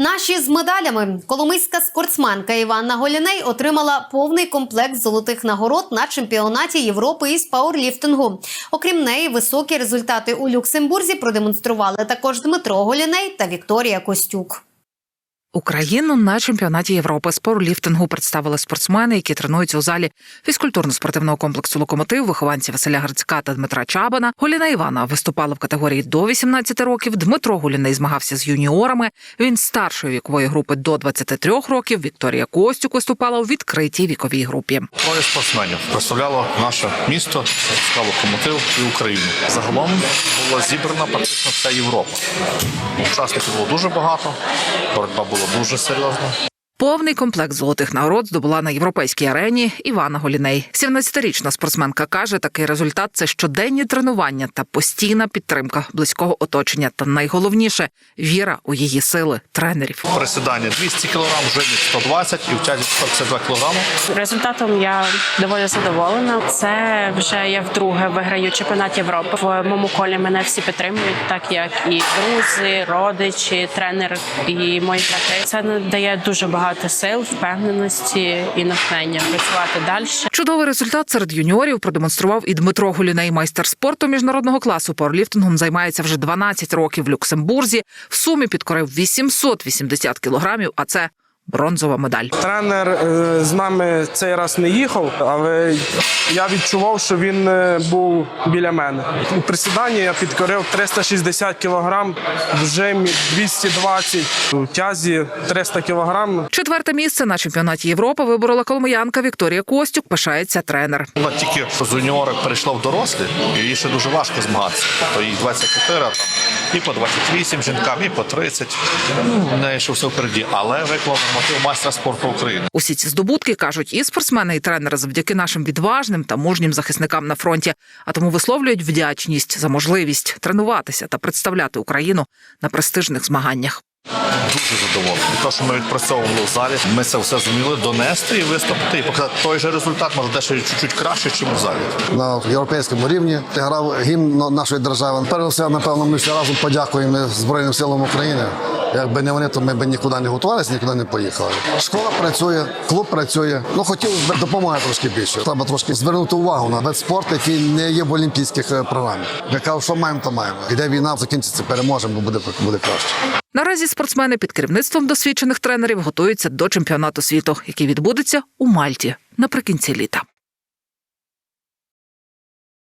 Наші з медалями коломийська спортсменка Іванна Голіней отримала повний комплект золотих нагород на чемпіонаті Європи із пауерліфтингу. Окрім неї, високі результати у Люксембурзі продемонстрували також Дмитро Голіней та Вікторія Костюк. Україну на чемпіонаті Європи з пауерліфтингу представили спортсмени, які тренуються у залі фізкультурно-спортивного комплексу Локомотив, вихованці Василя Грицька та Дмитра Чабана. Голіна Івана виступала в категорії до 18 років. Дмитро Голіней змагався з юніорами. Він старшої вікової групи до 23 років. Вікторія Костюк виступала у відкритій віковій групі. Троє спортсменів представляло наше місто, «Локомотив» і Україну. Загалом була зібрана практично вся Європа. Учасників було дуже багато, боротьба була дуже серйозна. Повний комплект золотих нагород здобула на європейській арені Івана Голіней. 17-річна спортсменка каже, такий результат це щоденні тренування та постійна підтримка близького оточення. Та найголовніше віра у її сили тренерів. Присідання 200 кг, жимі 120 і в тязі 152 кг. Результатом я доволі задоволена. Це вже я вдруге виграю чемпіонат Європи. В моєму колі мене всі підтримують, так як і друзі, родичі, тренер і мої брати. Це надає дуже багато сил, впевненості і натхнення працювати далі. Чудовий результат серед юніорів продемонстрував і Дмитро Голіней, майстер спорту міжнародного класу. Пауерліфтингом займається вже 12 років в Люксембурзі. В сумі підкорив 880 кілограмів. А це бронзова медаль. Тренер е, з нами цей раз не їхав, але я відчував, що він е, був біля мене. У присіданні я підкорив 360 кг, в жимі 220, у тязі 300 кг. Четверте місце на чемпіонаті Європи виборола коломиянка Вікторія Костюк. Пишається тренер. Вона тільки з юніора перейшла в дорослі, і їй ще дуже важко змагатися. То їй 24, там і по 28 жінкам, і по 30. Ну, в неї ще все впереді. Але виклав норматив майстра спорту України. Усі ці здобутки кажуть і спортсмени, і тренери завдяки нашим відважним та мужнім захисникам на фронті. А тому висловлюють вдячність за можливість тренуватися та представляти Україну на престижних змаганнях. Дуже задоволений. Те, що ми відпрацьовували в залі, ми це все зуміли донести і виступити, і показати той же результат, може дещо чуть-чуть краще, ніж в залі. на європейському рівні. Ти грав гімн нашої держави. Перш за все, напевно, ми всі разом подякуємо Збройним силам України. Якби не вони, то ми б нікуди не готувалися, нікуди не поїхали. Школа працює, клуб працює. Ну хотілося б допомоги трошки більше. Треба трошки звернути увагу на вид спорту, який не є в олімпійських е, програмах. Я кажу, що маємо, то маємо. Іде війна, закінчиться, переможемо, бо буде, буде краще. Наразі спортсмени під керівництвом досвідчених тренерів готуються до чемпіонату світу, який відбудеться у Мальті наприкінці літа.